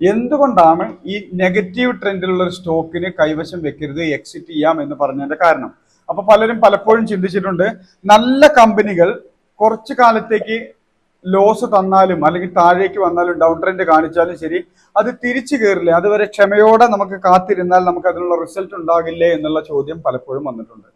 എന്തുകൊണ്ടാണ് ഈ നെഗറ്റീവ് ട്രെൻഡിലുള്ള ഒരു സ്റ്റോക്കിന് കൈവശം വെക്കരുത് എക്സിറ്റ് ചെയ്യാം എന്ന് പറഞ്ഞതിന്റെ കാരണം? അപ്പൊ പലരും പലപ്പോഴും ചിന്തിച്ചിട്ടുണ്ട് നല്ല കമ്പനികൾ കുറച്ചു കാലത്തേക്ക് ലോസ് തന്നാലും അല്ലെങ്കിൽ താഴേക്ക് വന്നാലും ഡൗൺ ട്രെൻഡ് കാണിച്ചാലും ശരി അത് തിരിച്ചു കയറില്ലേ അതുവരെ ക്ഷമയോടെ നമുക്ക് കാത്തിരുന്നാൽ നമുക്ക് അതിനുള്ള റിസൾട്ട് ഉണ്ടാകില്ലേ എന്നുള്ള ചോദ്യം പലപ്പോഴും വന്നിട്ടുണ്ട്.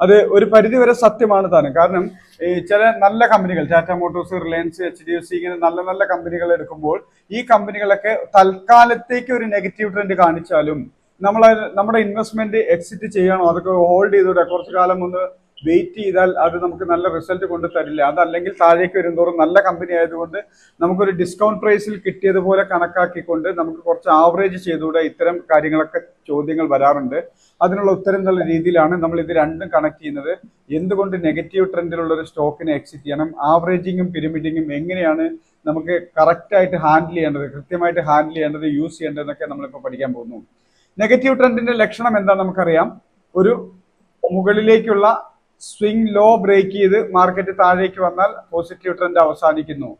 അത് ഒരു പരിധി വരെ സത്യമാണ് താനും. കാരണം ഈ ചില നല്ല കമ്പനികൾ Tata Motors Reliance H D F C ഇങ്ങനെ നല്ല നല്ല കമ്പനികൾ എടുക്കുമ്പോൾ ഈ കമ്പനികളൊക്കെ തൽക്കാലത്തേക്ക് ഒരു നെഗറ്റീവ് ട്രെൻഡ് കാണിച്ചാലും നമ്മൾ നമ്മുടെ ഇൻവെസ്റ്റ്മെന്റ് എക്സിറ്റ് ചെയ്യണോ അതൊക്കെ ഹോൾഡ് ചെയ്തൂടെ കുറച്ചു കാലം ഒന്ന് വെയിറ്റ് ചെയ്താൽ അത് നമുക്ക് നല്ല റിസൾട്ട് കൊണ്ട് തരില്ല. അതല്ലെങ്കിൽ താഴേക്ക് വരുന്തോറും നല്ല കമ്പനി ആയതുകൊണ്ട് നമുക്കൊരു ഡിസ്കൗണ്ട് പ്രൈസിൽ കിട്ടിയതുപോലെ കണക്കാക്കിക്കൊണ്ട് നമുക്ക് കുറച്ച് ആവറേജ് ചെയ്തുകൂടെ ഇത്തരം കാര്യങ്ങളൊക്കെ ചോദ്യങ്ങൾ വരാറുണ്ട്. അതിനുള്ള ഉത്തരം എന്നുള്ള രീതിയിലാണ് നമ്മൾ ഇത് രണ്ടും കണക്ട് ചെയ്യുന്നത്. എന്തുകൊണ്ട് നെഗറ്റീവ് ട്രെൻഡിലുള്ള ഒരു സ്റ്റോക്കിനെ എക്സിറ്റ് ചെയ്യണം? ആവറേജിങ്ങും പിരമിഡിങ്ങും എങ്ങനെയാണ് നമുക്ക് കറക്റ്റായിട്ട് ഹാൻഡിൽ ചെയ്യേണ്ടത്? കൃത്യമായിട്ട് ഹാൻഡിൽ ചെയ്യേണ്ടത് യൂസ് ചെയ്യേണ്ടതെന്നൊക്കെ നമ്മളിപ്പോൾ പഠിക്കാൻ പോകുന്നു. നെഗറ്റീവ് ട്രെൻഡിന്റെ ലക്ഷണം എന്താ നമുക്കറിയാം. ഒരു മുകളിലേക്കുള്ള സ്വിംഗ് ലോ ബ്രേക്ക് ചെയ്ത് മാർക്കറ്റ് താഴേക്ക് വന്നാൽ പോസിറ്റീവ് ട്രെൻഡ് അവസാനിക്കുന്നു.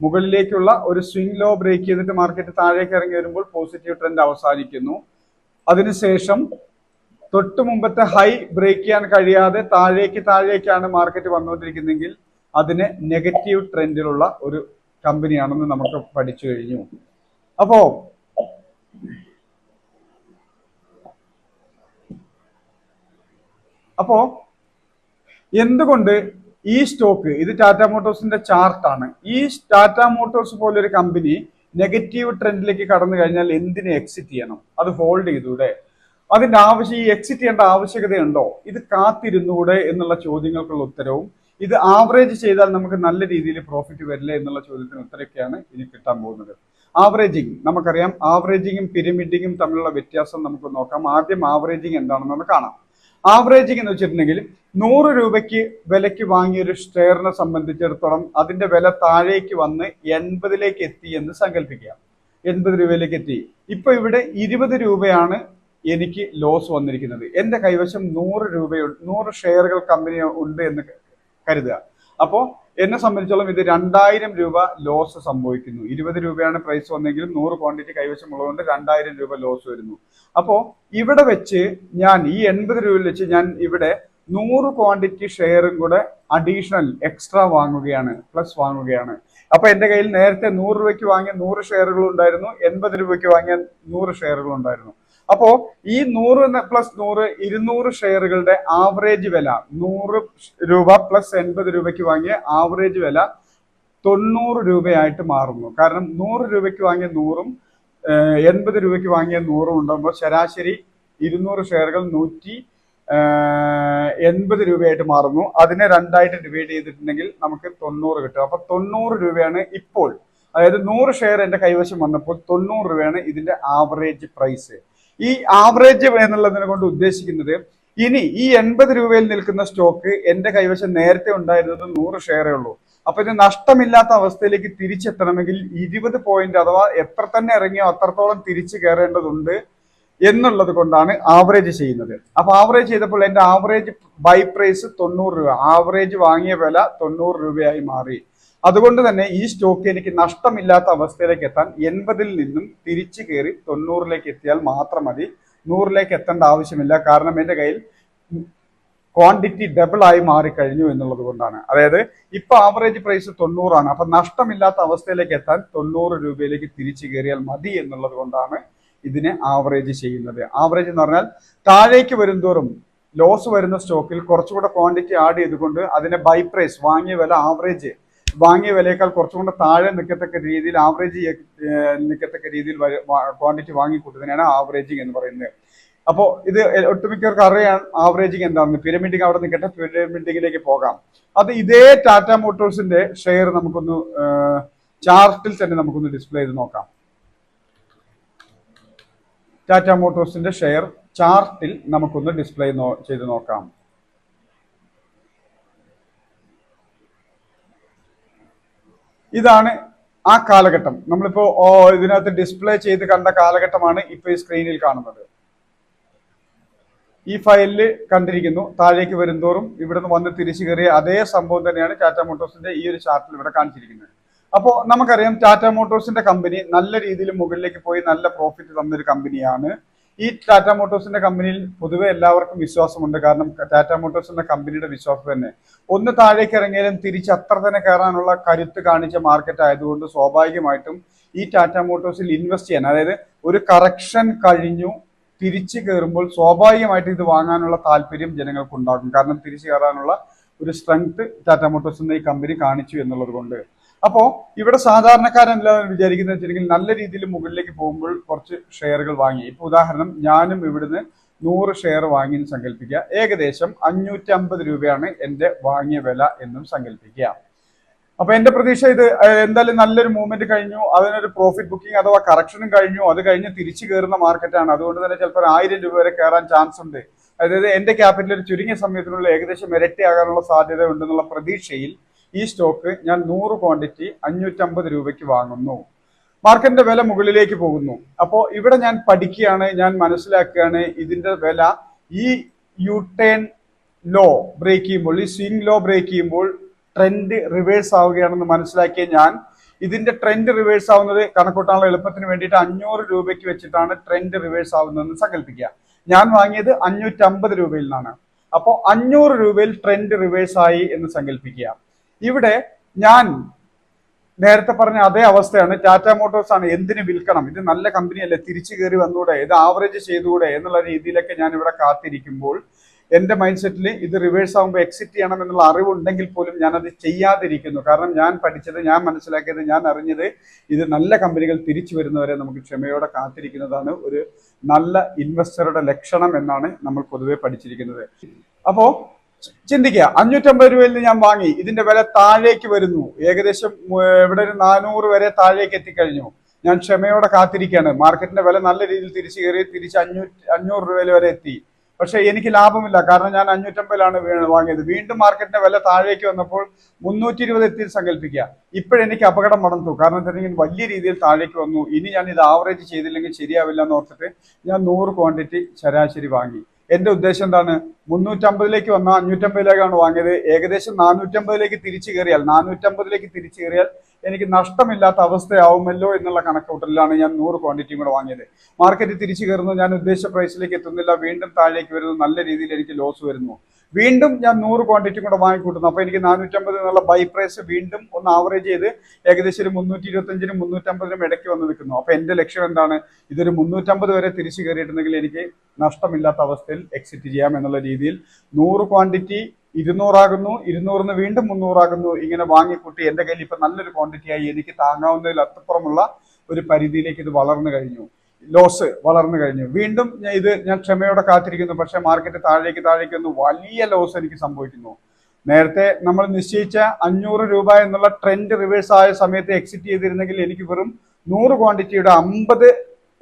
മുകളിലേക്കുള്ള ഒരു സ്വിംഗ് ലോ ബ്രേക്ക് ചെയ്തിട്ട് മാർക്കറ്റ് താഴേക്ക് ഇറങ്ങി വരുമ്പോൾ പോസിറ്റീവ് ട്രെൻഡ് അവസാനിക്കുന്നു. അതിനുശേഷം തൊട്ട് മുമ്പത്തെ ഹൈ ബ്രേക്ക് ചെയ്യാൻ കഴിയാതെ താഴേക്ക് താഴേക്കാണ് മാർക്കറ്റ് വന്നുകൊണ്ടിരിക്കുന്നതെങ്കിൽ അതിന് നെഗറ്റീവ് ട്രെൻഡിലുള്ള ഒരു കമ്പനിയാണെന്ന് നമുക്ക് പഠിച്ചു കഴിഞ്ഞു. അപ്പോ അപ്പോ എന്തുകൊണ്ട് ഈ സ്റ്റോക്ക് ഇത് ടാറ്റ മോട്ടോഴ്സിന്റെ ചാർട്ടാണ് ഈ ടാറ്റ മോട്ടോഴ്സ് പോലൊരു കമ്പനി നെഗറ്റീവ് ട്രെൻഡിലേക്ക് കടന്നു കഴിഞ്ഞാൽ എന്തിനെ എക്സിറ്റ് ചെയ്യണം? അത് ഹോൾഡ് ചെയ്തൂടെ? അതിന്റെ ആവശ്യം ഈ എക്സിറ്റ് ചെയ്യേണ്ട ആവശ്യകതയുണ്ടോ? ഇത് കാത്തിരുന്നൂടെ എന്നുള്ള ചോദ്യങ്ങൾക്കുള്ള ഉത്തരവും ഇത് ആവറേജ് ചെയ്താൽ നമുക്ക് നല്ല രീതിയിൽ പ്രോഫിറ്റ് വരില്ല എന്നുള്ള ചോദ്യത്തിന് ഉത്തരമൊക്കെയാണ് ഇനി കിട്ടാൻ പോകുന്നത്. ആവറേജിങ് നമുക്കറിയാം ആവറേജിങ്ങും പിരമിഡിങ്ങും തമ്മിലുള്ള വ്യത്യാസം നമുക്ക് നോക്കാം. ആദ്യം ആവറേജിങ് എന്താണെന്ന് കാണാം. ആവറേജിങ് എന്ന് വെച്ചിട്ടുണ്ടെങ്കിൽ നൂറ് രൂപയ്ക്ക് വിലയ്ക്ക് വാങ്ങിയ ഒരു ഷെയറിനെ സംബന്ധിച്ചിടത്തോളം അതിന്റെ വില താഴേക്ക് വന്ന് എൺപതിലേക്ക് എത്തി എന്ന് സങ്കല്പിക്കുക എൺപത് രൂപയിലേക്ക് എത്തി. ഇപ്പൊ ഇവിടെ ഇരുപത് രൂപയാണ് എനിക്ക് ലോസ് വന്നിരിക്കുന്നത്. എന്റെ കൈവശം നൂറ് രൂപയുണ്ട് നൂറ് ഷെയറുകൾ കമ്പനി ഉണ്ട് എന്ന് കരുതുക. അപ്പോൾ എന്നെ സംബന്ധിച്ചോളം ഇത് രണ്ടായിരം രൂപ ലോസ് സംഭവിക്കുന്നു. ഇരുപത് രൂപയാണ് പ്രൈസ് വന്നെങ്കിലും നൂറ് ക്വാണ്ടിറ്റി കൈവശമുള്ളതുകൊണ്ട് രണ്ടായിരം രൂപ ലോസ് വരുന്നു. അപ്പോ ഇവിടെ വെച്ച് ഞാൻ ഈ എൺപത് രൂപയിൽ വെച്ച് ഞാൻ ഇവിടെ നൂറ് ക്വാണ്ടിറ്റി ഷെയറും കൂടെ അഡീഷണൽ എക്സ്ട്രാ വാങ്ങുകയാണ് പ്ലസ് വാങ്ങുകയാണ്. അപ്പൊ എന്റെ കയ്യിൽ നേരത്തെ നൂറ് രൂപയ്ക്ക് വാങ്ങിയ നൂറ് ഷെയറുകൾ ഉണ്ടായിരുന്നു എൺപത് രൂപയ്ക്ക് വാങ്ങിയ നൂറ് ഷെയറുകൾ ഉണ്ടായിരുന്നു. അപ്പോ ഈ നൂറ് പ്ലസ് നൂറ് ഇരുന്നൂറ് ഷെയറുകളുടെ ആവറേജ് വില നൂറ് രൂപ പ്ലസ് എൺപത് രൂപയ്ക്ക് വാങ്ങിയ ആവറേജ് വില തൊണ്ണൂറ് രൂപയായിട്ട് മാറുന്നു. കാരണം നൂറ് രൂപയ്ക്ക് വാങ്ങിയ നൂറും എൺപത് രൂപയ്ക്ക് വാങ്ങിയ നൂറും ഉണ്ടാകുമ്പോൾ ശരാശരി ഇരുന്നൂറ് ഷെയറുകൾ നൂറ്റി എൺപത് രൂപയായിട്ട് മാറുന്നു. അതിനെ രണ്ടായിട്ട് ഡിവൈഡ് ചെയ്തിട്ടുണ്ടെങ്കിൽ നമുക്ക് തൊണ്ണൂറ് കിട്ടും. അപ്പൊ തൊണ്ണൂറ് രൂപയാണ് ഇപ്പോൾ. അതായത് നൂറ് ഷെയർ എന്റെ കൈവശം വന്നപ്പോൾ തൊണ്ണൂറ് രൂപയാണ് ഇതിന്റെ ആവറേജ് പ്രൈസ്. ഈ ആവറേജ് എന്നുള്ളതിനെ കൊണ്ട് ഉദ്ദേശിക്കുന്നത് ഇനി ഈ എൺപത് രൂപയിൽ നിൽക്കുന്ന സ്റ്റോക്ക് എന്റെ കൈവശം നേരത്തെ ഉണ്ടായിരുന്നത് നൂറ് ഷെയറേ ഉള്ളൂ. അപ്പൊ ഇത് നഷ്ടമില്ലാത്ത അവസ്ഥയിലേക്ക് തിരിച്ചെത്തണമെങ്കിൽ ഇരുപത് പോയിന്റ് അഥവാ എത്ര തന്നെ ഇറങ്ങിയോ അത്രത്തോളം തിരിച്ചു കയറേണ്ടതുണ്ട് എന്നുള്ളത് കൊണ്ടാണ് ആവറേജ് ചെയ്യുന്നത്. അപ്പൊ ആവറേജ് ചെയ്തപ്പോൾ എന്റെ ആവറേജ് ബൈ പ്രൈസ് തൊണ്ണൂറ് രൂപ ആവറേജ് വാങ്ങിയ വില തൊണ്ണൂറ് രൂപയായി മാറി. അതുകൊണ്ട് തന്നെ ഈ സ്റ്റോക്ക് എനിക്ക് നഷ്ടമില്ലാത്ത അവസ്ഥയിലേക്ക് എത്താൻ എൺപതിൽ നിന്നും തിരിച്ചു കയറി തൊണ്ണൂറിലേക്ക് എത്തിയാൽ മാത്രം മതി. നൂറിലേക്ക് എത്തേണ്ട ആവശ്യമില്ല. കാരണം എന്റെ കയ്യിൽ ക്വാണ്ടിറ്റി ഡബിൾ ആയി മാറിക്കഴിഞ്ഞു എന്നുള്ളത് കൊണ്ടാണ്. അതായത് ഇപ്പൊ ആവറേജ് പ്രൈസ് തൊണ്ണൂറാണ്. അപ്പൊ നഷ്ടമില്ലാത്ത അവസ്ഥയിലേക്ക് എത്താൻ തൊണ്ണൂറ് രൂപയിലേക്ക് തിരിച്ചു കയറിയാൽ മതി എന്നുള്ളത് കൊണ്ടാണ് ഇതിനെ ആവറേജ് ചെയ്യുന്നത്. ആവറേജ് എന്ന് പറഞ്ഞാൽ താഴേക്ക് വരുംതോറും ലോസ് വരുന്ന സ്റ്റോക്കിൽ കുറച്ചുകൂടെ ക്വാണ്ടിറ്റി ആഡ് ചെയ്തുകൊണ്ട് അതിനെ ബൈ പ്രൈസ് വാങ്ങിയ വില ആവറേജ് വാങ്ങിയ വിലയേക്കാൾ കുറച്ചും താഴെ നിൽക്കത്തക്ക രീതിയിൽ ആവറേജ് നിൽക്കത്തക്ക രീതിയിൽ ക്വാണ്ടിറ്റി വാങ്ങിക്കൂട്ടുന്നതിനാണ് ആവറേജിങ് എന്ന് പറയുന്നത്. അപ്പോൾ ഇത് ഒട്ടുമിക്കവർക്ക് അറിയാം ആവറേജിങ് എന്താണെന്ന്. പിരമിഡിങ് അവിടെ നിൽക്കട്ടെ പിരമിഡിങ്ങിലേക്ക് പോകാം. അത് ഇതേ ടാറ്റ മോട്ടോഴ്സിന്റെ ഷെയർ നമുക്കൊന്ന് ചാർട്ടിൽ തന്നെ നമുക്കൊന്ന് ഡിസ്പ്ലേ ചെയ്ത് നോക്കാം. ടാറ്റ മോട്ടോഴ്സിന്റെ ഷെയർ ചാർട്ടിൽ നമുക്കൊന്ന് ഡിസ്പ്ലേ ചെയ്ത് നോക്കാം. ഇതാണ് ആ കാലഘട്ടം. നമ്മളിപ്പോ ഇതിനകത്ത് ഡിസ്പ്ലേ ചെയ്ത് കണ്ട കാലഘട്ടമാണ് ഇപ്പൊ ഈ സ്ക്രീനിൽ കാണുന്നത്. ഈ ഫയലിൽ കണ്ടിരിക്കുന്നു. താഴേക്ക് വരുംതോറും ഇവിടെ നിന്ന് വന്ന് തിരിച്ചു കയറിയ അതേ സംഭവം തന്നെയാണ് ടാറ്റ മോട്ടോഴ്സിന്റെ ഈ ഒരു ചാർട്ടിൽ ഇവിടെ കാണിച്ചിരിക്കുന്നത്. അപ്പോൾ നമുക്കറിയാം ടാറ്റ മോട്ടോഴ്സിന്റെ കമ്പനി നല്ല രീതിയിൽ മുകളിലേക്ക് പോയി നല്ല പ്രോഫിറ്റ് തന്നൊരു കമ്പനിയാണ് ഈ ടാറ്റ മോട്ടോഴ്സിന്റെ കമ്പനിയിൽ പൊതുവെ എല്ലാവർക്കും വിശ്വാസമുണ്ട്. കാരണം ടാറ്റ മോട്ടോഴ്സ് എന്ന കമ്പനിയുടെ വിശ്വാസം തന്നെ. ഒന്ന് താഴേക്ക് ഇറങ്ങിയാലും തിരിച്ച് അത്ര തന്നെ കയറാനുള്ള കരുത്ത് കാണിച്ച മാർക്കറ്റ് ആയതുകൊണ്ട് സ്വാഭാവികമായിട്ടും ഈ ടാറ്റ മോട്ടോഴ്സിൽ ഇൻവെസ്റ്റ് ചെയ്യാൻ അതായത് ഒരു കറക്ഷൻ കഴിഞ്ഞു തിരിച്ചു കയറുമ്പോൾ സ്വാഭാവികമായിട്ട് ഇത് വാങ്ങാനുള്ള താല്പര്യം ജനങ്ങൾക്ക് ഉണ്ടാകും കാരണം തിരിച്ചു കയറാനുള്ള ഒരു സ്ട്രെങ്ത് ടാറ്റ മോട്ടോഴ്സ് എന്ന ഈ കമ്പനി കാണിച്ചു എന്നുള്ളത് കൊണ്ട്. അപ്പോ ഇവിടെ സാധാരണക്കാരെല്ലാം വിചാരിക്കുന്നത് വെച്ചിട്ടുണ്ടെങ്കിൽ നല്ല രീതിയിൽ മുകളിലേക്ക് പോകുമ്പോൾ കുറച്ച് ഷെയറുകൾ വാങ്ങി. ഇപ്പൊ ഉദാഹരണം ഞാനും ഇവിടുന്ന് നൂറ് ഷെയർ വാങ്ങി എന്ന് സങ്കല്പിക്കുക. ഏകദേശം അഞ്ഞൂറ്റി അമ്പത് രൂപയാണ് എന്റെ വാങ്ങിയ വില എന്നും സങ്കല്പിക്കുക. അപ്പൊ എന്റെ പ്രതീക്ഷ ഇത് എന്തായാലും നല്ലൊരു മൂവ്മെന്റ് കഴിഞ്ഞു. അതിനൊരു പ്രോഫിറ്റ് ബുക്കിംഗ് അഥവാ കറക്ഷനും കഴിഞ്ഞു. അത് കഴിഞ്ഞ് തിരിച്ചു കയറുന്ന മാർക്കറ്റാണ് അതുകൊണ്ട് തന്നെ ചിലപ്പോൾ ആയിരം രൂപ വരെ കയറാൻ ചാൻസ് ഉണ്ട്. അതായത് എന്റെ ക്യാപിറ്റൽ ഒരു ചുരുങ്ങിയ സമയത്തിനുള്ള ഏകദേശം ഇരട്ടിയാകാനുള്ള സാധ്യത ഉണ്ടെന്നുള്ള പ്രതീക്ഷയിൽ ഈ സ്റ്റോക്ക് ഞാൻ നൂറ് ക്വാണ്ടിറ്റി അഞ്ഞൂറ്റമ്പത് രൂപയ്ക്ക് വാങ്ങുന്നു. മാർക്കറ്റിന്റെ വില മുകളിലേക്ക് പോകുന്നു. അപ്പോൾ ഇവിടെ ഞാൻ പഠിക്കുകയാണ് ഞാൻ മനസ്സിലാക്കുകയാണ് ഇതിന്റെ വില ഈ യു ടേൺ ലോ ബ്രേക്ക് ചെയ്യുമ്പോൾ ഈ സ്വിംഗ് ലോ ബ്രേക്ക് ചെയ്യുമ്പോൾ ട്രെൻഡ് റിവേഴ്സ് ആവുകയാണെന്ന് മനസ്സിലാക്കിയ ഞാൻ ഇതിന്റെ ട്രെൻഡ് റിവേഴ്സ് ആവുന്നത് കണക്കൂട്ടാനുള്ള എളുപ്പത്തിന് വേണ്ടിയിട്ട് അഞ്ഞൂറ് രൂപയ്ക്ക് വെച്ചിട്ടാണ് ട്രെൻഡ് റിവേഴ്സ് ആവുന്നതെന്ന് സങ്കല്പിക്കുക. ഞാൻ വാങ്ങിയത് അഞ്ഞൂറ്റമ്പത് രൂപയിൽ നിന്നാണ്. അപ്പോൾ അഞ്ഞൂറ് രൂപയിൽ ട്രെൻഡ് റിവേഴ്സ് ആയി എന്ന് സങ്കല്പിക്കുക. ഇവിടെ ഞാൻ നേരത്തെ പറഞ്ഞ അതേ അവസ്ഥയാണ് ടാറ്റ മോട്ടോഴ്സ് ആണ് എന്തിനു വിൽക്കണം? ഇത് നല്ല കമ്പനിയല്ലേ തിരിച്ചു കയറി വന്നൂടെ? ഇത് ആവറേജ് ചെയ്തുകൂടെ? എന്നുള്ള രീതിയിലൊക്കെ ഞാൻ ഇവിടെ കാത്തിരിക്കുമ്പോൾ എന്റെ മൈൻഡ് സെറ്റിൽ ഇത് റിവേഴ്സ് ആകുമ്പോൾ എക്സിറ്റ് ചെയ്യണം എന്നുള്ള അറിവുണ്ടെങ്കിൽ പോലും ഞാൻ അത് ചെയ്യാതിരിക്കുന്നു. കാരണം ഞാൻ പഠിച്ചത് ഞാൻ മനസ്സിലാക്കിയത് ഞാൻ അറിഞ്ഞത് ഇത് നല്ല കമ്പനികൾ തിരിച്ചു വരുന്നവരെ നമുക്ക് ക്ഷമയോടെ കാത്തിരിക്കുന്നതാണ് ഒരു നല്ല ഇൻവെസ്റ്ററുടെ ലക്ഷണം എന്നാണ് നമ്മൾ പൊതുവെ പഠിച്ചിരിക്കുന്നത്. അപ്പോ ചിന്തിക്കുക. അഞ്ഞൂറ്റമ്പത് രൂപയിൽ നിന്ന് ഞാൻ വാങ്ങി. ഇതിന്റെ വില താഴേക്ക് വരുന്നു. ഏകദേശം ഇവിടെ ഒരു നാനൂറ് വരെ താഴേക്ക് എത്തിക്കഴിഞ്ഞു. ഞാൻ ക്ഷമയോടെ കാത്തിരിക്കുകയാണ്. മാർക്കറ്റിന്റെ വില നല്ല രീതിയിൽ തിരിച്ചു കയറി തിരിച്ച് അഞ്ഞൂറ്റി അഞ്ഞൂറ് രൂപയിൽ വരെ എത്തി. പക്ഷേ എനിക്ക് ലാഭമില്ല. കാരണം ഞാൻ അഞ്ഞൂറ്റമ്പതിലാണ് വാങ്ങിയത്. വീണ്ടും മാർക്കറ്റിന്റെ വില താഴേക്ക് വന്നപ്പോൾ മുന്നൂറ്റി ഇരുപത് എത്തി സങ്കല്പിക്കുക. ഇപ്പോഴെനിക്ക് അപകടം മടന്നു കാരണം എന്താണെങ്കിൽ വലിയ രീതിയിൽ താഴേക്ക് വന്നു. ഇനി ഞാൻ ഇത് ആവറേജ് ചെയ്തില്ലെങ്കിൽ ശരിയാവില്ല എന്ന് ഓർത്തിട്ട് ഞാൻ നൂറ് ക്വാണ്ടിറ്റി ശരാശരി വാങ്ങി. എന്റെ ഉദ്ദേശം എന്താണ്? മുന്നൂറ്റമ്പതിലേക്ക് വന്ന അഞ്ഞൂറ്റമ്പതിലേക്കാണ് വാങ്ങിയത്. ഏകദേശം നാനൂറ്റമ്പതിലേക്ക് തിരിച്ചു കയറിയാൽ നാനൂറ്റമ്പതിലേക്ക് തിരിച്ചു കയറിയാൽ എനിക്ക് നഷ്ടമില്ലാത്ത അവസ്ഥയാവുമല്ലോ എന്നുള്ള കണക്കൂട്ടലിലാണ് ഞാൻ നൂറ് ക്വാണ്ടിറ്റിയും കൂടെ വാങ്ങിയത്. മാർക്കറ്റ് തിരിച്ചു കയറുന്നു ഞാൻ ഉദ്ദേശിച്ച പ്രൈസിലേക്ക് എത്തുന്നില്ല വീണ്ടും താഴേക്ക് വരുന്നു നല്ല രീതിയിൽ എനിക്ക് ലോസ് വരുന്നു. വീണ്ടും ഞാൻ നൂറ് ക്വാണ്ടിറ്റി കൂടെ വാങ്ങിക്കൂട്ടുന്നു. അപ്പോൾ എനിക്ക് നാനൂറ്റമ്പത് എന്നുള്ള ബൈ പ്രൈസ് വീണ്ടും ഒന്ന് ആവറേജ് ചെയ്ത് ഏകദേശം ഒരു മുന്നൂറ്റി ഇരുപത്തഞ്ചിനും മുന്നൂറ്റമ്പതിനും ഇടയ്ക്ക് വന്ന് നിൽക്കുന്നു. അപ്പോൾ എന്റെ ലക്ഷ്യം എന്താണ്? ഇതൊരു മുന്നൂറ്റമ്പത് വരെ തിരിച്ചു കയറിയിട്ടുണ്ടെങ്കിൽ എനിക്ക് നഷ്ടമില്ലാത്ത അവസ്ഥയിൽ എക്സിറ്റ് ചെയ്യാം എന്നുള്ള രീതിയിൽ നൂറ് ക്വാണ്ടിറ്റി ഇരുന്നൂറാകുന്നു ഇരുന്നൂറിന് വീണ്ടും മുന്നൂറാകുന്നു ഇങ്ങനെ വാങ്ങിക്കൂട്ടി എന്റെ കയ്യിൽ ഇപ്പൊ നല്ലൊരു ക്വാണ്ടിറ്റി ആയി എനിക്ക് താങ്ങാവുന്നതിൽ അപ്പുറമുള്ള ഒരു പരിധിയിലേക്ക് ഇത് വളർന്നു കഴിഞ്ഞു. ലോസ് വളർന്നു കഴിഞ്ഞു. വീണ്ടും ഇത് ഞാൻ ക്ഷമയോടെ കാത്തിരിക്കുന്നു. പക്ഷെ മാർക്കറ്റ് താഴേക്ക് താഴേക്ക് ഒന്ന് വലിയ ലോസ് എനിക്ക് സംഭവിക്കുന്നു. നേരത്തെ നമ്മൾ നിശ്ചയിച്ച അഞ്ഞൂറ് രൂപ എന്നുള്ള ട്രെൻഡ് റിവേഴ്സ് ആയ സമയത്ത് എക്സിറ്റ് ചെയ്തിരുന്നെങ്കിൽ എനിക്ക് വെറും നൂറ് ക്വാണ്ടിറ്റിയുടെ അമ്പത്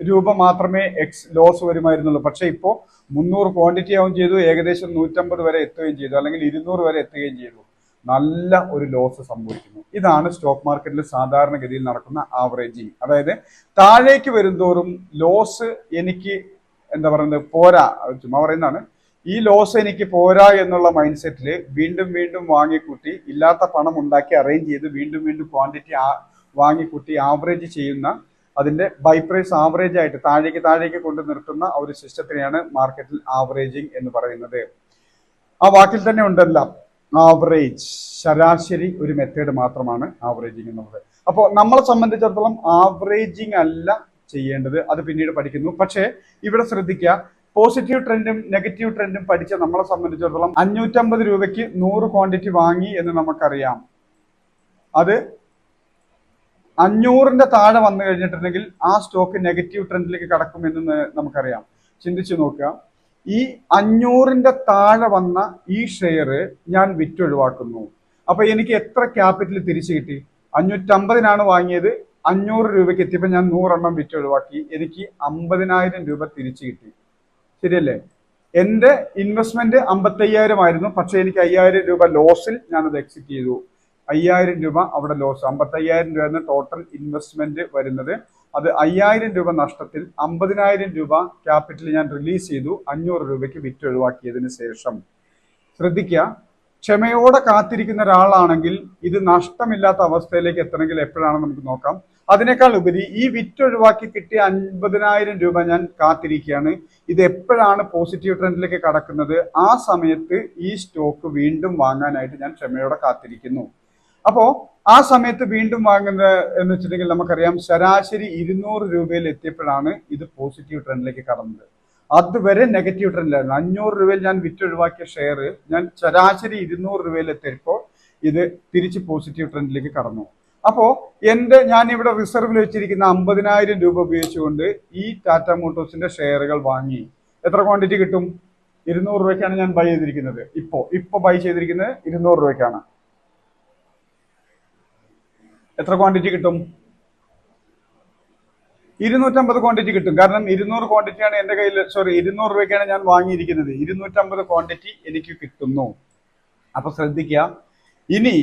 രൂപ മാത്രമേ എക്സ് ലോസ് വരുമായിരുന്നുള്ളൂ. പക്ഷേ ഇപ്പോൾ മുന്നൂറ് ക്വാണ്ടിറ്റി ആവുകയും ചെയ്തു. ഏകദേശം നൂറ്റമ്പത് വരെ എത്തുകയും ചെയ്തു. അല്ലെങ്കിൽ ഇരുന്നൂറ് വരെ എത്തുകയും ചെയ്തു. നല്ല ഒരു ലോസ് സംഭവിക്കുന്നു. ഇതാണ് സ്റ്റോക്ക് മാർക്കറ്റിൽ സാധാരണഗതിയിൽ നടക്കുന്ന ആവറേജിങ് അതായത് താഴേക്ക് വരുന്തോറും ലോസ് എനിക്ക് എന്താ പറയുന്നത്? പോരാ. ചുമ്മാ പറയുന്നതാണ്. ഈ ലോസ് എനിക്ക് പോരാ എന്നുള്ള മൈൻഡ് സെറ്റിൽ വീണ്ടും വീണ്ടും വാങ്ങിക്കൂട്ടി ഇല്ലാത്ത പണം ഉണ്ടാക്കി അറേഞ്ച് ചെയ്ത് വീണ്ടും വീണ്ടും ക്വാണ്ടിറ്റി വാങ്ങിക്കൂട്ടി ആവറേജ് ചെയ്യുന്ന അതിന്റെ ബൈ പ്രൈസ് ആവറേജ് ആയിട്ട് താഴേക്ക് താഴേക്ക് കൊണ്ട് നിർത്തുന്ന ഒരു സിസ്റ്റത്തിനെയാണ് മാർക്കറ്റിൽ ആവറേജിങ് എന്ന് പറയുന്നത്. ആ വാക്കിൽ തന്നെ ഉണ്ടല്ലോ. ആവറേജ് ശരാശരി ഒരു മെത്തേഡ് മാത്രമാണ് ആവറേജിങ് എന്നുള്ളത്. അപ്പോൾ നമ്മളെ സംബന്ധിച്ചിടത്തോളം ആവറേജിങ് അല്ല ചെയ്യേണ്ടത്. അത് പിന്നീട് പഠിക്കുന്നു. പക്ഷേ ഇവിടെ ശ്രദ്ധിക്കുക. പോസിറ്റീവ് ട്രെൻഡും നെഗറ്റീവ് ട്രെൻഡും പഠിച്ച നമ്മളെ സംബന്ധിച്ചിടത്തോളം അഞ്ഞൂറ്റമ്പത് രൂപയ്ക്ക് നൂറ് ക്വാണ്ടിറ്റി വാങ്ങി എന്ന് നമുക്കറിയാം. അത് അഞ്ഞൂറിന്റെ താഴെ വന്നു കഴിഞ്ഞിട്ടുണ്ടെങ്കിൽ ആ സ്റ്റോക്ക് നെഗറ്റീവ് ട്രെൻഡിലേക്ക് കടക്കുമെന്ന് നമുക്കറിയാം. ചിന്തിച്ചു നോക്കുക. ഈ അഞ്ഞൂറിന്റെ താഴെ വന്ന ഈ ഷെയർ ഞാൻ വിറ്റൊഴിവാക്കുന്നു. അപ്പൊ എനിക്ക് എത്ര ക്യാപിറ്റൽ തിരിച്ചു കിട്ടി? അഞ്ഞൂറ്റമ്പതിനാണ് വാങ്ങിയത്. അഞ്ഞൂറ് രൂപയ്ക്ക് എത്തിയപ്പോൾ ഞാൻ നൂറെണ്ണം വിറ്റൊഴിവാക്കി. എനിക്ക് അമ്പതിനായിരം രൂപ തിരിച്ചു കിട്ടി. ശരിയല്ലേ? എന്റെ ഇൻവെസ്റ്റ്മെന്റ് അമ്പത്തയ്യായിരം ആയിരുന്നു. പക്ഷെ എനിക്ക് അയ്യായിരം രൂപ ലോസിൽ ഞാനത് എക്സിറ്റ് ചെയ്തു. അയ്യായിരം രൂപ അവിടെ ലോസ് അമ്പത്തയ്യായിരം രൂപ ടോട്ടൽ ഇൻവെസ്റ്റ്മെന്റ് വരുന്നത്. അത് അയ്യായിരം രൂപ നഷ്ടത്തിൽ അമ്പതിനായിരം രൂപ ക്യാപിറ്റൽ ഞാൻ റിലീസ് ചെയ്തു. അഞ്ഞൂറ് രൂപയ്ക്ക് വിറ്റ് ഒഴിവാക്കിയതിന് ശേഷം. ശ്രദ്ധിക്കുക. ക്ഷമയോടെ കാത്തിരിക്കുന്ന ഒരാളാണെങ്കിൽ ഇത് നഷ്ടമില്ലാത്ത അവസ്ഥയിലേക്ക് എത്തണമെങ്കിൽ എപ്പോഴാണ് നമുക്ക് നോക്കാം. അതിനേക്കാൾ ഉപരി ഈ വിറ്റൊഴിവാക്കി കിട്ടിയ അൻപതിനായിരം രൂപ ഞാൻ കാത്തിരിക്കുകയാണ്. ഇത് എപ്പോഴാണ് പോസിറ്റീവ് ട്രെൻഡിലേക്ക് കടക്കുന്നത്? ആ സമയത്ത് ഈ സ്റ്റോക്ക് വീണ്ടും വാങ്ങാനായിട്ട് ഞാൻ ക്ഷമയോടെ കാത്തിരിക്കുന്നു. അപ്പോ ആ സമയത്ത് വീണ്ടും വാങ്ങുന്നത് എന്ന് വെച്ചിട്ടുണ്ടെങ്കിൽ നമുക്കറിയാം ശരാശരി ഇരുന്നൂറ് രൂപയിൽ എത്തിയപ്പോഴാണ് ഇത് പോസിറ്റീവ് ട്രെൻഡിലേക്ക് കടന്നത്. അതുവരെ നെഗറ്റീവ് ട്രെൻഡിലായിരുന്നു അഞ്ഞൂറ് രൂപയിൽ ഞാൻ വിറ്റൊഴിവാക്കിയ ഷെയർ ഞാൻ ശരാശരി ഇരുന്നൂറ് രൂപയിൽ എത്തിയപ്പോൾ ഇത് തിരിച്ച് പോസിറ്റീവ് ട്രെൻഡിലേക്ക് കടന്നു. അപ്പോ എന്റെ ഞാൻ ഇവിടെ റിസർവിൽ വെച്ചിരിക്കുന്ന അമ്പതിനായിരം രൂപ ഉപയോഗിച്ചുകൊണ്ട് ഈ ടാറ്റ മോട്ടോഴ്സിന്റെ ഷെയറുകൾ വാങ്ങി. എത്ര ക്വാണ്ടിറ്റി കിട്ടും? ഇരുന്നൂറ് രൂപയ്ക്കാണ് ഞാൻ ബൈ ചെയ്തിരിക്കുന്നത്. ഇപ്പോ ഇപ്പൊ ബൈ ചെയ്തിരിക്കുന്നത് ഇരുന്നൂറ് രൂപയ്ക്കാണ്. എത്ര ക്വാണ്ടിറ്റി കിട്ടും? ഇരുന്നൂറ്റമ്പത് ക്വാണ്ടിറ്റി കിട്ടും. കാരണം ഇരുന്നൂറ് ക്വാണ്ടിറ്റിയാണ് എന്റെ കയ്യിൽ സോറി ഇരുന്നൂറ് രൂപയ്ക്കാണ് ഞാൻ വാങ്ങിയിരിക്കുന്നത്. ഇരുന്നൂറ്റമ്പത് ക്വാണ്ടിറ്റി എനിക്ക് കിട്ടുന്നു. അപ്പൊ ശ്രദ്ധിക്കുക. ഇനി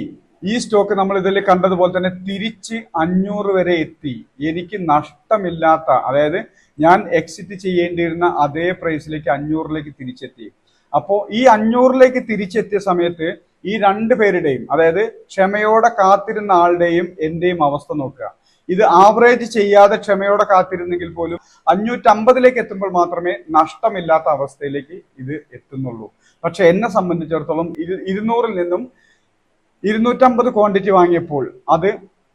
ഈ സ്റ്റോക്ക് നമ്മൾ ഇതിൽ കണ്ടതുപോലെ തന്നെ തിരിച്ച് അഞ്ഞൂറ് വരെ എത്തി. എനിക്ക് നഷ്ടമില്ലാത്ത അതായത് ഞാൻ എക്സിറ്റ് ചെയ്യേണ്ടിയിരുന്ന അതേ പ്രൈസിലേക്ക് അഞ്ഞൂറിലേക്ക് തിരിച്ചെത്തി. അപ്പോൾ ഈ അഞ്ഞൂറിലേക്ക് തിരിച്ചെത്തിയ സമയത്ത് ഈ രണ്ട് പേരുടെയും അതായത് ക്ഷമയോടെ കാത്തിരുന്ന ആളുടെയും എന്റെയും അവസ്ഥ നോക്കുക. ഇത് ആവറേജ് ചെയ്യാതെ ക്ഷമയോടെ കാത്തിരുന്നെങ്കിൽ പോലും അഞ്ഞൂറ്റമ്പതിലേക്ക് എത്തുമ്പോൾ മാത്രമേ നഷ്ടമില്ലാത്ത അവസ്ഥയിലേക്ക് ഇത് എത്തുന്നുള്ളൂ. പക്ഷെ എന്നെ സംബന്ധിച്ചിടത്തോളം ഇരു ഇരുന്നൂറിൽ നിന്നും ഇരുന്നൂറ്റമ്പത് ക്വാണ്ടിറ്റി വാങ്ങിയപ്പോൾ അത്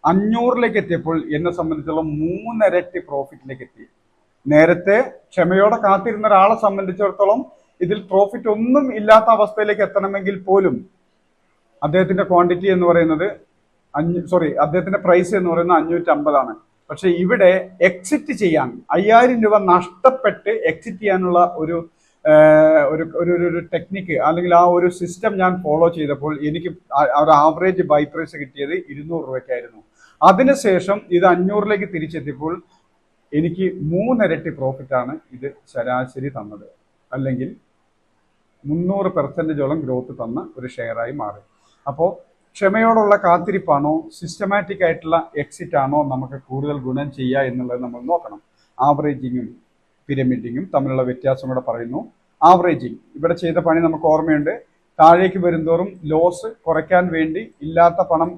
അഞ്ഞൂറിലേക്ക് എത്തിയപ്പോൾ എന്നെ സംബന്ധിച്ചിടത്തോളം മൂന്നിരട്ടി പ്രോഫിറ്റിലേക്ക് എത്തി. നേരത്തെ ക്ഷമയോടെ കാത്തിരുന്ന ഒരാളെ സംബന്ധിച്ചിടത്തോളം ഇതിൽ പ്രോഫിറ്റ് ഒന്നും ഇല്ലാത്ത അവസ്ഥയിലേക്ക് എത്തണമെങ്കിൽ പോലും അദ്ദേഹത്തിന്റെ ക്വാണ്ടിറ്റി എന്ന് പറയുന്നത് അഞ്ഞൂ സോറി അദ്ദേഹത്തിന്റെ പ്രൈസ് എന്ന് പറയുന്നത് അഞ്ഞൂറ്റി അമ്പതാണ് പക്ഷെ ഇവിടെ എക്സിറ്റ് ചെയ്യാൻ അയ്യായിരം രൂപ നഷ്ടപ്പെട്ട് എക്സിറ്റ് ചെയ്യാനുള്ള ഒരു ഒരു ഒരു ടെക്നിക്ക് അല്ലെങ്കിൽ ആ ഒരു സിസ്റ്റം ഞാൻ ഫോളോ ചെയ്തപ്പോൾ എനിക്ക് ഒരു ആവറേജ് ബൈ പ്രൈസ് കിട്ടിയത് ഇരുന്നൂറ് രൂപയ്ക്കായിരുന്നു. അതിനുശേഷം ഇത് അഞ്ഞൂറിലേക്ക് തിരിച്ചെത്തിയപ്പോൾ എനിക്ക് മൂന്നിരട്ടി പ്രോഫിറ്റ് ആണ് ഇത് ശരാശരി തന്നത്. അല്ലെങ്കിൽ മുന്നൂറ് പെർസെന്റേജോളം ഗ്രോത്ത് തന്ന ഒരു ഷെയറായി മാറി. അപ്പോൾ ക്ഷമയോടുള്ള കാത്തിരിപ്പാണോ സിസ്റ്റമാറ്റിക് ആയിട്ടുള്ള എക്സിറ്റ് ആണോ നമുക്ക് കൂടുതൽ ഗുണം ചെയ്യുക എന്നുള്ളത് നമ്മൾ നോക്കണം. ആവറേജിങ്ങും പിരമിഡിങ്ങും തമ്മിലുള്ള വ്യത്യാസം ഇവിടെ പറയുന്നു. ആവറേജിങ് ഇവിടെ ചെയ്ത പണി നമുക്ക് ഓർമ്മയുണ്ട്. താഴേക്ക് വരുന്തോറും ലോസ് കുറയ്ക്കാൻ വേണ്ടി ഇല്ലാത്ത പണം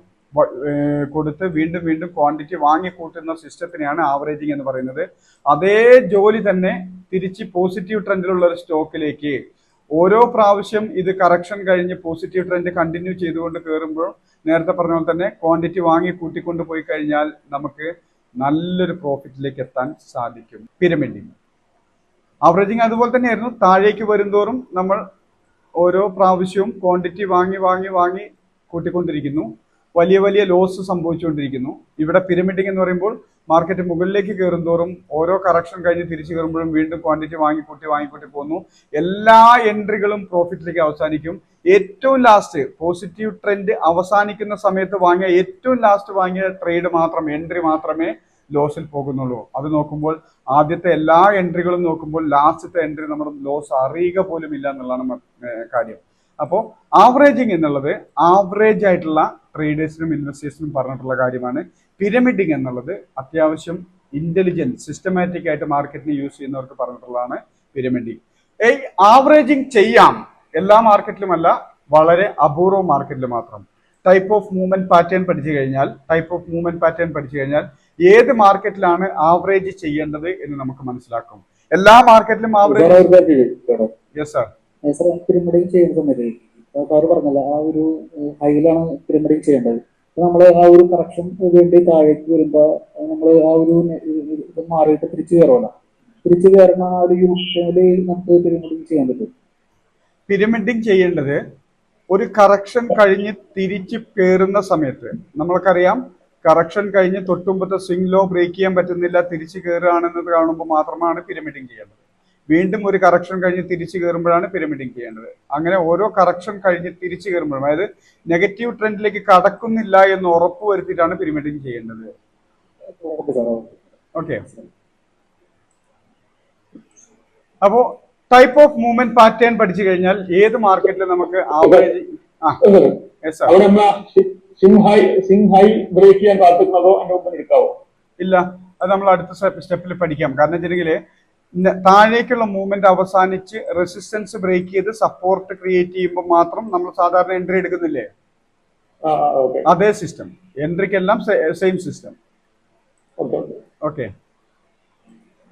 കൊടുത്ത് വീണ്ടും വീണ്ടും ക്വാണ്ടിറ്റി വാങ്ങിക്കൂട്ടുന്ന സിസ്റ്റത്തിനെയാണ് ആവറേജിങ് എന്ന് പറയുന്നത്. അതേ ജോലി തന്നെ തിരിച്ച് പോസിറ്റീവ് ട്രെൻഡിലുള്ള ഒരു സ്റ്റോക്കിലേക്ക് ഓരോ പ്രാവശ്യം ഇത് കറക്ഷൻ കഴിഞ്ഞ് പോസിറ്റീവ് ട്രെൻഡ് കണ്ടിന്യൂ ചെയ്തുകൊണ്ട് കയറുമ്പോൾ നേരത്തെ പറഞ്ഞ പോലെ തന്നെ ക്വാണ്ടിറ്റി വാങ്ങി കൂട്ടിക്കൊണ്ട് പോയി കഴിഞ്ഞാൽ നമുക്ക് നല്ലൊരു പ്രോഫിറ്റിലേക്ക് എത്താൻ സാധിക്കും. പിരമിഡിങ് ആവറേജിങ് അതുപോലെ തന്നെയായിരുന്നു. താഴേക്ക് വരുന്തോറും നമ്മൾ ഓരോ പ്രാവശ്യവും ക്വാണ്ടിറ്റി വാങ്ങി വാങ്ങി വാങ്ങി കൂട്ടിക്കൊണ്ടിരിക്കുന്നു. വലിയ വലിയ ലോസ് സംഭവിച്ചുകൊണ്ടിരിക്കുന്നു. ഇവിടെ പിരമിഡിങ് എന്ന് പറയുമ്പോൾ മാർക്കറ്റ് മുകളിലേക്ക് കയറുന്തോറും ഓരോ കറക്ഷൻ കഴിഞ്ഞ് തിരിച്ചു കയറുമ്പോഴും വീണ്ടും ക്വാണ്ടിറ്റി വാങ്ങിക്കൂട്ടി വാങ്ങിക്കൂട്ടി പോകുന്നു. എല്ലാ എൻട്രികളും പ്രോഫിറ്റിലേക്ക് അവസാനിക്കും. ഏറ്റവും ലാസ്റ്റ് പോസിറ്റീവ് ട്രെൻഡ് അവസാനിക്കുന്ന സമയത്ത് വാങ്ങിയ ഏറ്റവും ലാസ്റ്റ് വാങ്ങിയ ട്രേഡ് മാത്രം എൻട്രി മാത്രമേ ലോസിൽ പോകുന്നുള്ളൂ. അത് നോക്കുമ്പോൾ ആദ്യത്തെ എല്ലാ എൻട്രികളും നോക്കുമ്പോൾ ലാസ്റ്റത്തെ എൻട്രി നമ്മുടെ ലോസ് അറിയുക പോലും ഇല്ല എന്നുള്ളതാണ് കാര്യം. അപ്പോൾ ആവറേജിങ് എന്നുള്ളത് ആവറേജ് ആയിട്ടുള്ള ട്രേഡേഴ്സിനും ഇൻവെസ്റ്റേഴ്സിനും പറഞ്ഞിട്ടുള്ള കാര്യമാണ്. പിരമിഡിങ് എന്നുള്ളത് അത്യാവശ്യം ഇന്റലിജന്റ് സിസ്റ്റമാറ്റിക് ആയിട്ട് മാർക്കറ്റിനെ യൂസ് ചെയ്യുന്നവർക്ക് പറഞ്ഞിട്ടുള്ളതാണ് പിരമിഡിങ് ഈ ആവറേജിങ് ചെയ്യാം. എല്ലാ മാർക്കറ്റിലുമല്ല വളരെ അപൂർവ മാർക്കറ്റിൽ മാത്രം. ടൈപ്പ് ഓഫ് മൂവ്മെന്റ് പാറ്റേൺ പഠിച്ചു കഴിഞ്ഞാൽ ടൈപ്പ് ഓഫ് മൂവ്മെന്റ് പാറ്റേൺ പഠിച്ചു കഴിഞ്ഞാൽ ഏത് മാർക്കറ്റിലാണ് ആവറേജ് ചെയ്യേണ്ടത് എന്ന് നമുക്ക് മനസ്സിലാക്കും. എല്ലാ മാർക്കറ്റിലും average yes sir sir pyramiding ചെയ്യുന്ന സമയത്ത് സാറ് പറഞ്ഞല്ലോ ആ ഒരു ഹൈലാണ് പിരമിഡിങ് ചെയ്യേണ്ടത്. നമ്മൾ ആ ഒരു കറക്ഷൻ വേണ്ടി താഴേക്ക് വരുമ്പോ നമ്മൾ ആ ഒരു ഇത് മാറിയിട്ട് തിരിച്ചു കയറുമല്ലോ തിരിച്ചു കയറുന്ന ആ ഒരു യൂണിറ്റിൽ നമുക്ക് പിരമിഡിങ് ചെയ്യാൻ പറ്റും. പിരിമിഡിങ് ചെയ്യേണ്ടത് ഒരു കറക്ഷൻ കഴിഞ്ഞ് തിരിച്ച് കയറുന്ന സമയത്ത്. നമ്മൾക്കറിയാം കറക്ഷൻ കഴിഞ്ഞ് തൊട്ടുമ്പത്തെ സ്വിംഗ് ലോ ബ്രേക്ക് ചെയ്യാൻ പറ്റുന്നില്ല തിരിച്ച് കയറുകയാണെന്നത് കാണുമ്പോൾ മാത്രമാണ് പിരമിഡിങ് ചെയ്യേണ്ടത്. വീണ്ടും ഒരു കറക്ഷൻ കഴിഞ്ഞ് തിരിച്ച് കയറുമ്പോഴാണ് പിരമിഡിങ് ചെയ്യേണ്ടത്. അങ്ങനെ ഓരോ കറക്ഷൻ കഴിഞ്ഞ് തിരിച്ച് കയറുമ്പോഴും അതായത് നെഗറ്റീവ് ട്രെൻഡിലേക്ക് കടക്കുന്നില്ല എന്ന് ഉറപ്പ് വരുത്തിയിട്ടാണ് പിരമിഡിങ് ചെയ്യേണ്ടത്. ഓക്കെ അപ്പോ ടൈപ്പ് ഓഫ് മൂവ്മെന്റ് പാറ്റേൺ പഠിച്ചു കഴിഞ്ഞാൽ ഏത് മാർക്കറ്റിൽ നമുക്ക് ആവറേജ് ആ. യെസ് ബ്രേക്ക് ചെയ്യാൻ എടുക്കാവോ ഇല്ല. അത് നമ്മൾ അടുത്ത സ്റ്റെപ്പിൽ പഠിക്കാം. കാരണം വെച്ചിട്ടുണ്ടെങ്കിൽ താഴേക്കുള്ള മൂവ്മെന്റ് അവസാനിച്ച് റെസിസ്റ്റൻസ് ബ്രേക്ക് ചെയ്ത് സപ്പോർട്ട് ക്രിയേറ്റ് ചെയ്യുമ്പോൾ മാത്രം നമ്മൾ സാധാരണ എൻട്രി എടുക്കുന്നില്ലേ? അതേ സിസ്റ്റം എൻട്രിക്കെല്ലാം സെയിം സിസ്റ്റം ഓക്കെ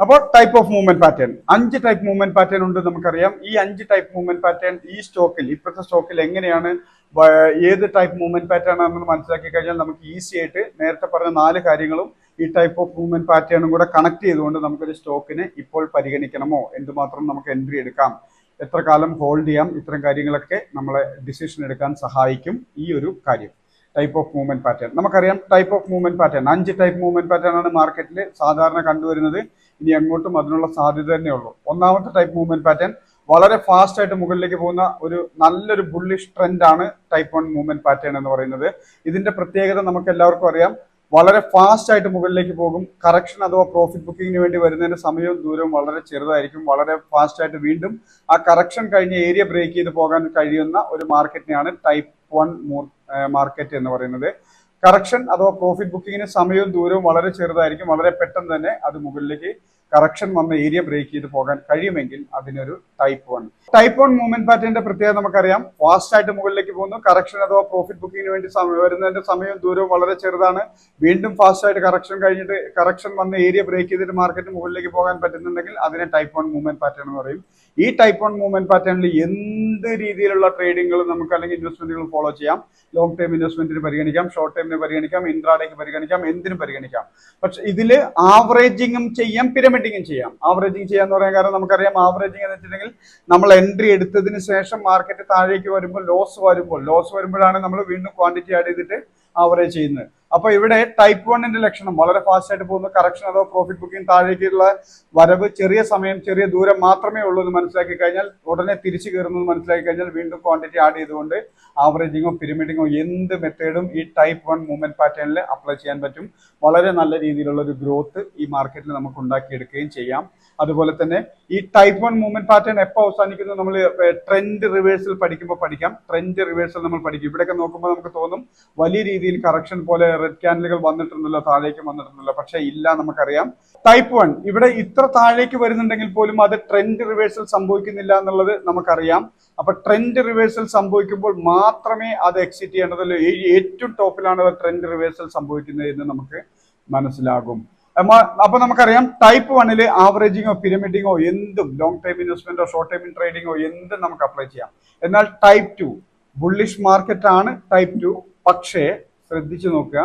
അപ്പോൾ ടൈപ്പ് ഓഫ് മൂവ്മെന്റ് പാറ്റേൺ അഞ്ച് ടൈപ്പ് മൂവ്മെന്റ് പാറ്റേൺ ഉണ്ട് നമുക്കറിയാം. ഈ അഞ്ച് ടൈപ്പ് മൂവ്മെന്റ് പാറ്റേൺ ഈ സ്റ്റോക്കിൽ ഇപ്പോഴത്തെ സ്റ്റോക്കിൽ എങ്ങനെയാണ് ഏത് ടൈപ്പ് മൂവ്മെന്റ് പാറ്റേൺ ആണെന്ന് മനസ്സിലാക്കി കഴിഞ്ഞാൽ നമുക്ക് ഈസി ആയിട്ട് നേരത്തെ പറഞ്ഞ നാല് കാര്യങ്ങളും ഈ ടൈപ്പ് ഓഫ് മൂവ്മെന്റ് പാറ്റേണും കൂടെ കണക്ട് ചെയ്തുകൊണ്ട് നമുക്കൊരു സ്റ്റോക്കിനെ ഇപ്പോൾ പരിഗണിക്കണമോ എന്തുമാത്രം നമുക്ക് എൻട്രി എടുക്കാം. എത്ര കാലം ഹോൾഡ് ചെയ്യാം ഇത്തരം കാര്യങ്ങളൊക്കെ നമ്മളെ ഡിസിഷൻ എടുക്കാൻ സഹായിക്കും ഈ ഒരു കാര്യം. ടൈപ്പ് ഓഫ് മൂവ്മെന്റ് പാറ്റേൺ നമുക്കറിയാം ടൈപ്പ് ഓഫ് മൂവ്മെന്റ് പാറ്റേൺ അഞ്ച് ടൈപ്പ് മൂവ്മെന്റ് പാറ്റേൺ ആണ് മാർക്കറ്റിൽ സാധാരണ കണ്ടുവരുന്നത്. ഇനി അങ്ങോട്ടും അതിനുള്ള സാധ്യത തന്നെ ഉള്ളൂ ഒന്നാമത്തെ ടൈപ്പ് മൂവ്മെന്റ് പാറ്റേൺ വളരെ ഫാസ്റ്റ് ആയിട്ട് മുകളിലേക്ക് പോകുന്ന ഒരു നല്ലൊരു ബുള്ളിഷ് ട്രെൻഡ് ആണ് ടൈപ്പ് വൺ മൂവ്മെന്റ് പാറ്റേൺ എന്ന് പറയുന്നത്. ഇതിന്റെ പ്രത്യേകത നമുക്ക് എല്ലാവർക്കും അറിയാം. വളരെ ഫാസ്റ്റ് ആയിട്ട് മുകളിലേക്ക് പോകും. കറക്ഷൻ അഥവാ പ്രോഫിറ്റ് ബുക്കിങ്ങിന് വേണ്ടി വരുന്നതിന്റെ സമയവും ദൂരവും വളരെ ചെറുതായിരിക്കും. വളരെ ഫാസ്റ്റ് ആയിട്ട് വീണ്ടും ആ കറക്ഷൻ കഴിഞ്ഞ് ഏരിയ ബ്രേക്ക് ചെയ്ത് പോകാൻ കഴിയുന്ന ഒരു മാർക്കറ്റിനെയാണ് ടൈപ്പ് വൺ മാർക്കറ്റ് എന്ന് പറയുന്നത്. കറക്ഷൻ അഥവാ പ്രോഫിറ്റ് ബുക്കിങ്ങിന് സമയവും ദൂരവും വളരെ ചെറുതായിരിക്കും. വളരെ പെട്ടെന്ന് തന്നെ അത് മുകളിലേക്ക് കറക്ഷൻ വന്ന ഏരിയ ബ്രേക്ക് ചെയ്ത് പോകാൻ കഴിയുമെങ്കിൽ അതിനൊരു type one type one movement പാറ്റേണിന്റെ പ്രത്യേകത നമുക്കറിയാം. ഫാസ്റ്റ് ആയിട്ട് മുകളിലേക്ക് പോകുന്നു. കറക്ഷൻ അഥവാ പ്രോഫിറ്റ് ബുക്കിങ്ങിന് വേണ്ടി വരുന്നതിന്റെ സമയവും ദൂരവും വളരെ ചെറുതാണ്. വീണ്ടും ഫാസ്റ്റ് ആയിട്ട് കറക്ഷൻ കഴിഞ്ഞിട്ട് കറക്ഷൻ വന്ന ഏരിയ ബ്രേക്ക് ചെയ്തിട്ട് മാർക്കറ്റ് മുകളിലേക്ക് പോകാൻ പറ്റുന്നുണ്ടെങ്കിൽ അതിനെ ടൈപ്പ് വൺ മൂവ്മെന്റ് പാറ്റേൺ എന്ന് പറയും. ഈ ടൈപ്പ് വൺ മൂവ്മെന്റ് പാറ്റേണിൽ എന്ത് രീതിയിലുള്ള ട്രേഡിങ്ങുകളും നമുക്ക് അല്ലെങ്കിൽ ഇൻവെസ്റ്റ്മെന്റുകൾ ഫോളോ ചെയ്യാം. ലോങ് ടൈം ഇൻവെസ്റ്റ്മെന്റിന് പരിഗണിക്കാം ഷോർട്ട് ടൈമിന് പരിഗണിക്കാം ഇൻട്രാഡേക്ക് പരിഗണിക്കാം എന്തിനും പരിഗണിക്കാം. പക്ഷെ ഇതിൽ ആവറേജിങ്ങും ചെയ്യാം പിരമിഡിങ്ങും ചെയ്യാം. ആവറേജിങ് ചെയ്യാന്ന് പറയാൻ കാരണം നമുക്കറിയാം ആവറേജിങ് എന്ന് വെച്ചിട്ടുണ്ടെങ്കിൽ നമ്മൾ എൻട്രി എടുത്തതിന് ശേഷം മാർക്കറ്റ് താഴേക്ക് വരുമ്പോൾ ലോസ് വരുമ്പോൾ ലോസ് വരുമ്പോഴാണ് നമ്മൾ വീണ്ടും ക്വാണ്ടിറ്റി ആഡ് ചെയ്തിട്ട് ആവറേജ് ചെയ്യുന്നത്. അപ്പൊ ഇവിടെ ടൈപ്പ് വണ്ണിന്റെ ലക്ഷണം വളരെ ഫാസ്റ്റ് ആയിട്ട് പോകുന്ന. കറക്ഷൻ അഥവാ പ്രോഫിറ്റ് ബുക്കിംഗ് താഴേക്കുള്ള വരവ് ചെറിയ സമയം ചെറിയ ദൂരം മാത്രമേ ഉള്ളൂ എന്ന് മനസ്സിലാക്കി കഴിഞ്ഞാൽ ഉടനെ തിരിച്ചു കയറുന്നത് മനസ്സിലാക്കി കഴിഞ്ഞാൽ വീണ്ടും ക്വാണ്ടിറ്റി ആഡ് ചെയ്തുകൊണ്ട് ആവറേജിങ്ങോ പിരമിഡിങ്ങോ എന്ത് മെത്തേഡും ഈ ടൈപ്പ് വൺ മൂവ്മെന്റ് പാറ്റേണിൽ അപ്ലൈ ചെയ്യാൻ പറ്റും. വളരെ നല്ല രീതിയിലുള്ള ഒരു ഗ്രോത്ത് ഈ മാർക്കറ്റിൽ നമുക്ക് ഉണ്ടാക്കിയെടുക്കുകയും ചെയ്യാം. അതുപോലെ തന്നെ ഈ ടൈപ്പ് വൺ മൂവ്മെന്റ് പാറ്റേൺ എപ്പോൾ അവസാനിക്കുന്നു നമ്മൾ ട്രെൻഡ് റിവേഴ്സൽ പഠിക്കുമ്പോൾ പഠിക്കാം. ട്രെൻഡ് റിവേഴ്സൽ നമ്മൾ പഠിക്കും. ഇവിടെയൊക്കെ നോക്കുമ്പോൾ നമുക്ക് തോന്നും വലിയ രീതിയിൽ കറക്ഷൻ പോലെ റെഡ് ക്യാൻഡലുകൾ വന്നിട്ടുണ്ടല്ലോ താഴേക്ക് വന്നിട്ടുണ്ടല്ലോ പക്ഷേ ഇല്ല നമുക്കറിയാം. ടൈപ്പ് വൺ ഇവിടെ ഇത്ര താഴേക്ക് വരുന്നുണ്ടെങ്കിൽ പോലും അത് ട്രെൻഡ് റിവേഴ്സൽ സംഭവിക്കുന്നില്ല എന്നുള്ളത് നമുക്കറിയാം. അപ്പൊ ട്രെൻഡ് റിവേഴ്സൽ സംഭവിക്കുമ്പോൾ മാത്രമേ അത് എക്സിറ്റ് ചെയ്യേണ്ടതല്ലോ ഏറ്റവും ടോപ്പിലാണ് ട്രെൻഡ് റിവേഴ്സൽ സംഭവിക്കുന്നത് എന്ന് നമുക്ക് മനസ്സിലാകും. അപ്പൊ നമുക്കറിയാം ടൈപ്പ് വണ്ണിൽ ആവറേജിങ്ങോ പിരമിഡിങ്ങോ എന്തും ലോങ് ടൈം ഇൻവെസ്റ്റ്മെന്റോ ഷോർട്ട് ടൈം ട്രേഡിങ്ങോ എന്തും നമുക്ക് അപ്ലൈ ചെയ്യാം. എന്നാൽ ടൈപ്പ് ടു ബുള്ളിഷ് മാർക്കറ്റ് ആണ് ടൈപ്പ് ടു പക്ഷേ ശ്രദ്ധിച്ചു നോക്കുക.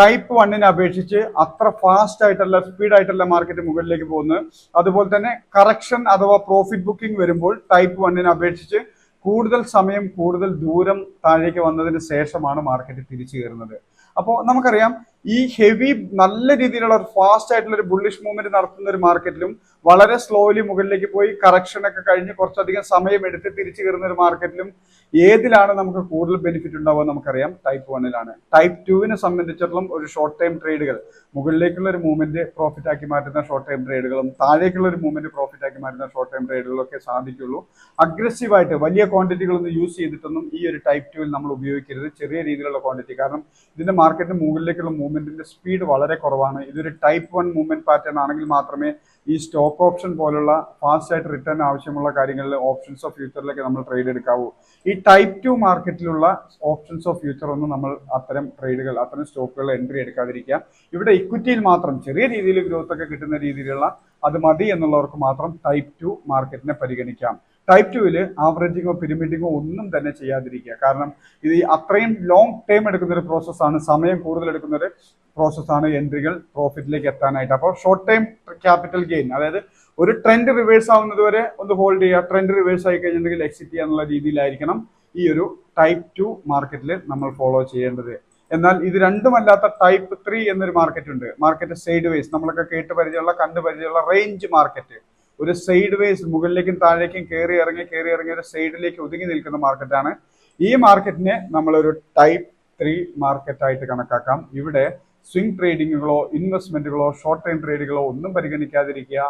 ടൈപ്പ് വണ്ണിനെ അപേക്ഷിച്ച് അത്ര ഫാസ്റ്റ് ആയിട്ടല്ല സ്പീഡ് ആയിട്ടല്ല മാർക്കറ്റ് മുകളിലേക്ക് പോകുന്നത് അതുപോലെ തന്നെ കറക്ഷൻ അഥവാ പ്രോഫിറ്റ് ബുക്കിംഗ് വരുമ്പോൾ ടൈപ്പ് വണ്ണിനെ അപേക്ഷിച്ച് കൂടുതൽ സമയം കൂടുതൽ ദൂരം താഴേക്ക് വന്നതിന് ശേഷമാണ് മാർക്കറ്റ് തിരിച്ചു കയറുന്നത്. അപ്പോൾ നമുക്കറിയാം ഈ ഹെവി നല്ല രീതിയിലുള്ള ഒരു ഫാസ്റ്റ് ആയിട്ടുള്ള ഒരു ബുള്ളിഷ് മൂവ്മെന്റ് നടത്തുന്ന ഒരു മാർക്കറ്റിലും വളരെ സ്ലോലി മുകളിലേക്ക് പോയി കറക്ഷൻ ഒക്കെ കഴിഞ്ഞ് കുറച്ചധികം സമയം എടുത്ത് തിരിച്ചു കയറുന്ന ഒരു മാർക്കറ്റിലും ഏതിലാണ് നമുക്ക് കൂടുതൽ ബെനിഫിറ്റ് ഉണ്ടാവുക നമുക്കറിയാം. ടൈപ്പ് വണ്ണിലാണ് ടൈപ്പ് ടുവിനെ സംബന്ധിച്ചിടത്തോളം ഒരു ഷോർട്ട് ടൈം ട്രേഡുകൾ മുകളിലേക്കുള്ള ഒരു മൂവ്മെന്റ് പ്രോഫിറ്റ് ആക്കി മാറ്റുന്ന ഷോർട്ട് ടൈം ട്രേഡുകളും താഴേക്കുള്ള ഒരു മൂവ്മെന്റ് പ്രോഫിറ്റ് ആക്കി മാറ്റുന്ന ഷോർട്ട് ടൈം ട്രേഡുകളും ഒക്കെ സാധിക്കുള്ളൂ. അഗ്രസീവായിട്ട് വലിയ ക്വാണ്ടിറ്റികളൊന്നും യൂസ് ചെയ്തിട്ടൊന്നും ഈ ഒരു ടൈപ്പ് ടുവിൽ നമ്മൾ ഉപയോഗിക്കരുത്. ചെറിയ രീതിയിലുള്ള ക്വാണ്ടിറ്റി കാരണം ഇതിന്റെ മാർക്കറ്റിന് മുകളിലേക്കുള്ള മൂവ്മെന്റിന്റെ സ്പീഡ് വളരെ കുറവാണ്. ഇതൊരു ടൈപ്പ് വൺ മൂവ്മെന്റ് പാറ്റേൺ ആണെങ്കിൽ മാത്രമേ ഈ സ്റ്റോക്ക് ഓപ്ഷൻ പോലുള്ള ഫാസ്റ്റ് ആയിട്ട് റിട്ടേൺ ആവശ്യമുള്ള കാര്യങ്ങളിൽ ഓപ്ഷൻസ് ഓഫ് ഫ്യൂച്ചറിലേക്ക് നമ്മൾ ട്രേഡ് എടുക്കാവൂ. ഈ ടൈപ്പ് ടു മാർക്കറ്റിലുള്ള ഓപ്ഷൻസ് ഓഫ് ഫ്യൂച്ചർ ഒന്നും നമ്മൾ അത്തരം ട്രേഡുകൾ അത്തരം സ്റ്റോക്കുകൾ എൻട്രി എടുക്കാതിരിക്കുക. ഇവിടെ ഇക്വിറ്റിയിൽ മാത്രം ചെറിയ രീതിയിൽ ഗ്രോത്ത് ഒക്കെ കിട്ടുന്ന രീതിയിലുള്ള അത് മതി എന്നുള്ളവർക്ക് മാത്രം ടൈപ്പ് ടു മാർക്കറ്റിനെ പരിഗണിക്കാം. ടൈപ്പ് ടുവിൽ ആവറേജിങ്ങോ പിരിമിറ്റിങ്ങോ ഒന്നും തന്നെ ചെയ്യാതിരിക്കുക. കാരണം ഇത് അത്രയും ലോങ് ടൈം എടുക്കുന്ന ഒരു പ്രോസസ്സാണ് സമയം കൂടുതൽ എടുക്കുന്ന ഒരു പ്രോസസ്സാണ് എൻട്രികൾ പ്രോഫിറ്റിലേക്ക് എത്താനായിട്ട്. അപ്പോൾ ഷോർട്ട് ടൈം ക്യാപിറ്റൽ ഗെയിൻ അതായത് ഒരു ട്രെൻഡ് റിവേഴ്സ് ആവുന്നത് വരെ ഒന്ന് ഹോൾഡ് ചെയ്യുക. ട്രെൻഡ് റിവേഴ്സ് ആയി കഴിഞ്ഞിട്ടുണ്ടെങ്കിൽ എക്സിറ്റ് ചെയ്യാന്നുള്ള രീതിയിലായിരിക്കണം ഈ ഒരു ടൈപ്പ് ടു മാർക്കറ്റിൽ നമ്മൾ ഫോളോ ചെയ്യേണ്ടത്. എന്നാൽ ഇത് രണ്ടുമല്ലാത്ത ടൈപ്പ് ത്രീ എന്നൊരു മാർക്കറ്റ് ഉണ്ട്. മാർക്കറ്റ് സൈഡ് വൈസ് നമ്മളൊക്കെ കേട്ട് പരിചയമുള്ള കണ്ട് പരിചയമുള്ള റേഞ്ച് മാർക്കറ്റ് ഒരു സൈഡ് വേസ് മുകളിലേക്കും താഴേക്കും കയറി ഇറങ്ങി കയറി ഇറങ്ങി ഒരു സൈഡിലേക്ക് ഒതുങ്ങി നിൽക്കുന്ന മാർക്കറ്റാണ് ഈ മാർക്കറ്റിനെ നമ്മളൊരു ടൈപ്പ് ത്രീ മാർക്കറ്റായിട്ട് കണക്കാക്കാം. ഇവിടെ സ്വിംഗ് ട്രേഡിങ്ങുകളോ ഇൻവെസ്റ്റ്മെന്റുകളോ ഷോർട്ട് ടൈം ട്രേഡുകളോ ഒന്നും പരിഗണിക്കാതിരിക്കുക.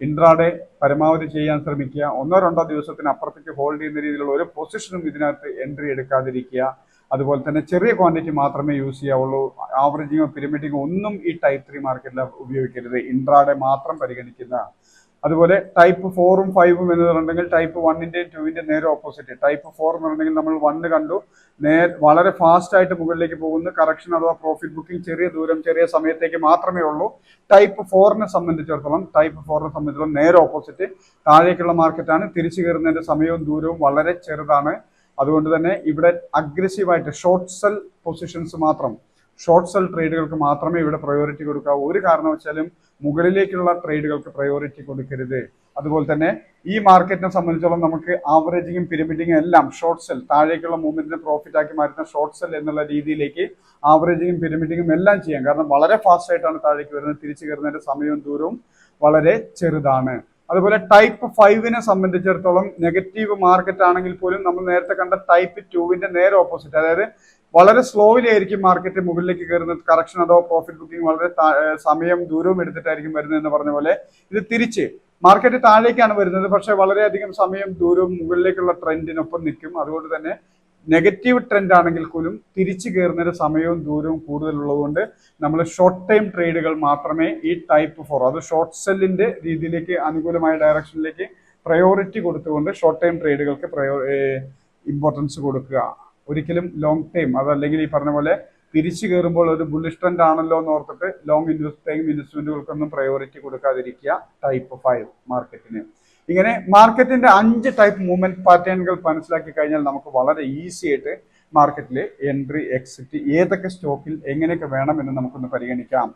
ഇൻട്രാഡേ പരമാവധി ചെയ്യാൻ ശ്രമിക്കുക. ഒന്നോ രണ്ടോ ദിവസത്തിന് അപ്പുറത്തേക്ക് ഹോൾഡ് ചെയ്യുന്ന രീതിയിലുള്ള ഒരു പൊസിഷനും ഇതിനകത്ത് എൻട്രി എടുക്കാതിരിക്കുക. അതുപോലെ തന്നെ ചെറിയ ക്വാണ്ടിറ്റി മാത്രമേ യൂസ് ചെയ്യാവുള്ളൂ. ആവറേജിങ്ങോ പിരമിഡിങ്ങോ ഒന്നും ഈ ടൈപ്പ് ത്രീ മാർക്കറ്റിൽ ഉപയോഗിക്കരുത്. ഇൻട്രാഡേ മാത്രം പരിഗണിക്കുന്ന അതുപോലെ ടൈപ്പ് ഫോറും ഫൈവും എന്ന് പറഞ്ഞിട്ടുണ്ടെങ്കിൽ ടൈപ്പ് വണ്ണിന്റെയും ടുവിന്റെയും നേരെ ഓപ്പോസിറ്റ് ടൈപ്പ് ഫോർ എന്ന് നമ്മൾ വണ്ണ് കണ്ടു. നേ വളരെ ഫാസ്റ്റ് ആയിട്ട് മുകളിലേക്ക് പോകുന്നു. കറക്ഷൻ അഥവാ പ്രോഫിറ്റ് ബുക്കിംഗ് ചെറിയ ദൂരം ചെറിയ സമയത്തേക്ക് മാത്രമേ ഉള്ളൂ. ടൈപ്പ് ഫോറിനെ സംബന്ധിച്ചിടത്തോളം ടൈപ്പ് ഫോറിനെ സംബന്ധിച്ചിടത്തോളം നേരെ ഓപ്പോസിറ്റ് താഴേക്കുള്ള മാർക്കറ്റാണ് തിരിച്ചു കയറുന്നതിന്റെ സമയവും ദൂരവും വളരെ ചെറുതാണ്. അതുകൊണ്ട് തന്നെ ഇവിടെ അഗ്രസീവായിട്ട് ഷോർട്ട് സെൽ പൊസിഷൻസ് മാത്രം ഷോർട്ട് സെൽ ട്രേഡുകൾക്ക് മാത്രമേ ഇവിടെ പ്രയോറിറ്റി കൊടുക്കാവൂ. ഒരു കാരണവശാലും മുകളിലേക്കുള്ള ട്രേഡുകൾക്ക് പ്രയോറിറ്റി കൊടുക്കരുത്. അതുപോലെ തന്നെ ഈ മാർക്കറ്റിനെ സംബന്ധിച്ചോളം നമുക്ക് ആവറേജിങ്ങും പിരമിഡിങ്ങും എല്ലാം ഷോർട്ട് സെൽ താഴേക്കുള്ള മൂവ്മെന്റിനെ പ്രോഫിറ്റ് ആക്കി മാറ്റുന്ന ഷോർട്ട് സെൽ എന്നുള്ള രീതിയിലേക്ക് ആവറേജിങ്ങും പിരമിഡിങ്ങും എല്ലാം ചെയ്യാം. കാരണം വളരെ ഫാസ്റ്റ് ആയിട്ടാണ് താഴേക്ക് വരുന്നത്. തിരിച്ചു കയറുന്നതിന്റെ സമയവും ദൂരവും വളരെ ചെറുതാണ്. അതുപോലെ ടൈപ്പ് ഫൈവിനെ സംബന്ധിച്ചിടത്തോളം നെഗറ്റീവ് മാർക്കറ്റ് ആണെങ്കിൽ പോലും നമ്മൾ നേരത്തെ കണ്ട ടൈപ്പ് ടുവിന്റെ നേരെ ഓപ്പോസിറ്റ് അതായത് വളരെ സ്ലോയിലി ആയിരിക്കും മാർക്കറ്റ് മുകളിലേക്ക് കയറുന്നത്. കറക്ഷൻ അതോ പ്രോഫിറ്റ് ബുക്കിംഗ് വളരെ സമയം ദൂരവും എടുത്തിട്ടായിരിക്കും വരുന്നത് എന്ന് പറഞ്ഞ പോലെ ഇത് തിരിച്ച് മാർക്കറ്റ് താഴേക്കാണ് വരുന്നത്. പക്ഷെ വളരെയധികം സമയം ദൂരവും മുകളിലേക്കുള്ള ട്രെൻഡിനൊപ്പം നിൽക്കും. അതുകൊണ്ട് തന്നെ നെഗറ്റീവ് ട്രെൻഡ് ആണെങ്കിൽ പോലും തിരിച്ചു കയറുന്നതിന്റെ സമയവും ദൂരവും കൂടുതലുള്ളതുകൊണ്ട് നമ്മൾ ഷോർട്ട് ടൈം ട്രേഡുകൾ മാത്രമേ ഈ ടൈപ്പ് ഫോർ അത് ഷോർട്ട് സെല്ലിന്റെ രീതിയിലേക്ക് അനുകൂലമായ ഡയറക്ഷനിലേക്ക് പ്രയോറിറ്റി കൊടുത്തുകൊണ്ട് ഷോർട്ട് ടൈം ട്രേഡുകൾക്ക് പ്രയോ ഇമ്പോർട്ടൻസ് കൊടുക്കുക. ഒരിക്കലും ലോങ് ടൈം അതല്ലെങ്കിൽ ഈ പറഞ്ഞ പോലെ തിരിച്ചു കയറുമ്പോൾ ഒരു ബുള്ളിഷ് ട്രെൻഡ് ആണല്ലോ എന്ന് ഓർത്തിട്ട് ലോങ് ഇൻവെസ്റ്റ് ഇൻവെസ്റ്റ്മെന്റുകൾക്കൊന്നും പ്രയോറിറ്റി കൊടുക്കാതിരിക്കുക ടൈപ്പ് ഫൈവ് മാർക്കറ്റിന് ഇങ്ങനെ മാർക്കറ്റിന്റെ അഞ്ച് ടൈപ്പ് മൂവ്മെന്റ് പാറ്റേണുകൾ മനസ്സിലാക്കി കഴിഞ്ഞാൽ നമുക്ക് വളരെ ഈസി ആയിട്ട് മാർക്കറ്റിൽ എൻട്രി എക്സിറ്റ് ഏതൊക്കെ സ്റ്റോക്കിൽ എങ്ങനെയൊക്കെ വേണമെന്ന് നമുക്കൊന്ന് പരിഗണിക്കാം.